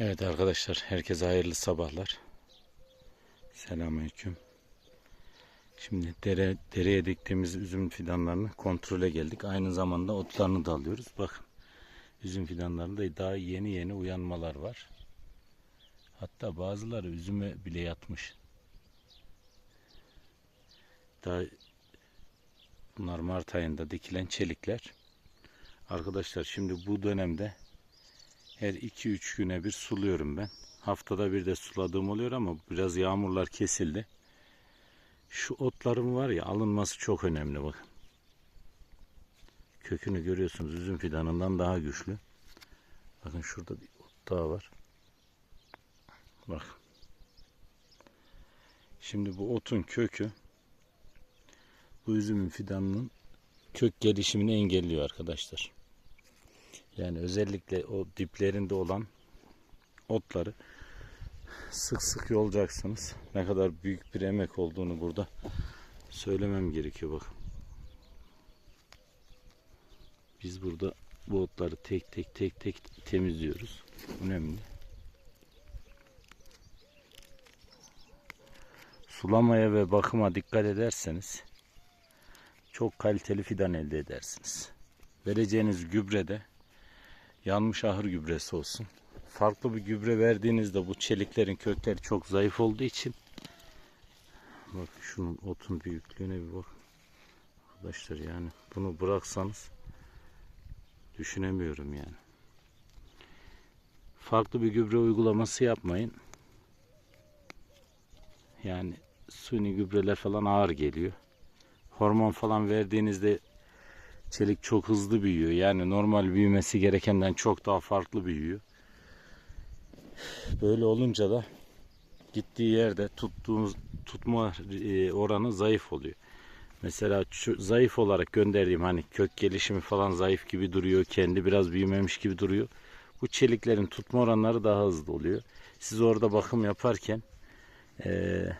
Evet arkadaşlar, herkese hayırlı sabahlar. Selamünaleyküm. Şimdi dere, dereye diktiğimiz üzüm fidanlarını kontrole geldik. Aynı zamanda otlarını da alıyoruz. Bakın, üzüm fidanlarında daha yeni yeni uyanmalar var. Hatta bazıları üzüme bile yatmış. Daha bunlar Mart ayında dikilen çelikler. Arkadaşlar şimdi bu dönemde her 2-3 güne bir suluyorum ben. Haftada bir de suladığım oluyor ama biraz yağmurlar kesildi. Şu otlarım var ya alınması çok önemli bakın. Kökünü görüyorsunuz üzüm fidanından daha güçlü. Bakın şurada bir ot daha var. Bak. Şimdi bu otun kökü bu üzüm fidanının kök gelişimini engelliyor arkadaşlar. Yani özellikle o diplerinde olan otları sık sık yolacaksınız. Ne kadar büyük bir emek olduğunu burada söylemem gerekiyor bak. Biz burada bu otları tek tek tek tek temizliyoruz. Önemli. Sulamaya ve bakıma dikkat ederseniz çok kaliteli fidan elde edersiniz. Vereceğiniz gübre de yanmış ahır gübresi olsun. Farklı bir gübre verdiğinizde bu çeliklerin kökleri çok zayıf olduğu için bak şunun otun büyüklüğüne bir bak. Arkadaşlar yani bunu bıraksanız düşünemiyorum yani. Farklı bir gübre uygulaması yapmayın. Yani suni gübreler falan ağır geliyor. Hormon falan verdiğinizde Çelik çok hızlı büyüyor. Yani normal büyümesi gerekenden çok daha farklı büyüyor. Böyle olunca da gittiği yerde tuttuğumuz tutma e, oranı zayıf oluyor. Mesela şu zayıf olarak gönderdiğim hani kök gelişimi falan zayıf gibi duruyor. Kendi biraz büyümemiş gibi duruyor. Bu çeliklerin tutma oranları daha hızlı oluyor. Siz orada bakım yaparken eee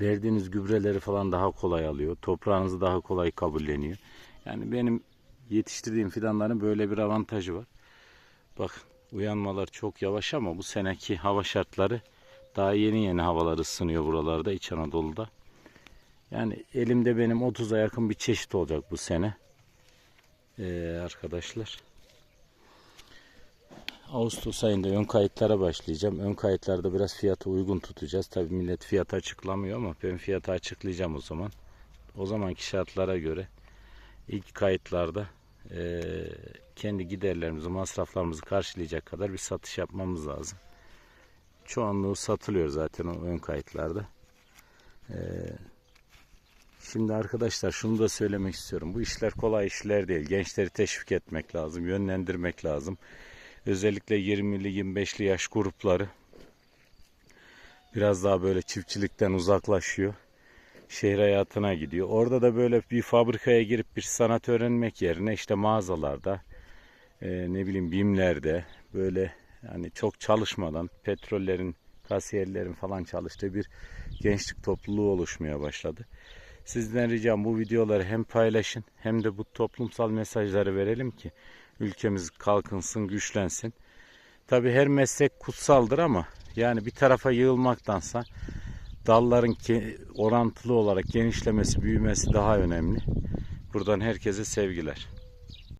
verdiğiniz gübreleri falan daha kolay alıyor. Toprağınızı daha kolay kabulleniyor. Yani benim yetiştirdiğim fidanların böyle bir avantajı var. Bak uyanmalar çok yavaş ama bu seneki hava şartları daha yeni yeni havalar ısınıyor buralarda İç Anadolu'da. Yani elimde benim 30'a yakın bir çeşit olacak bu sene. Ee, arkadaşlar. Ağustos ayında ön kayıtlara başlayacağım. Ön kayıtlarda biraz fiyatı uygun tutacağız. Tabi millet fiyatı açıklamıyor ama ben fiyatı açıklayacağım o zaman. O zamanki şartlara göre ilk kayıtlarda e, kendi giderlerimizi, masraflarımızı karşılayacak kadar bir satış yapmamız lazım. Çoğunluğu satılıyor zaten o ön kayıtlarda. E, şimdi arkadaşlar şunu da söylemek istiyorum. Bu işler kolay işler değil. Gençleri teşvik etmek lazım, yönlendirmek lazım. Özellikle 20'li 25'li yaş grupları biraz daha böyle çiftçilikten uzaklaşıyor. Şehir hayatına gidiyor. Orada da böyle bir fabrikaya girip bir sanat öğrenmek yerine işte mağazalarda e, ne bileyim bimlerde böyle yani çok çalışmadan petrollerin kasiyerlerin falan çalıştığı bir gençlik topluluğu oluşmaya başladı. Sizden ricam bu videoları hem paylaşın hem de bu toplumsal mesajları verelim ki ülkemiz kalkınsın, güçlensin. Tabi her meslek kutsaldır ama yani bir tarafa yığılmaktansa dalların orantılı olarak genişlemesi, büyümesi daha önemli. Buradan herkese sevgiler.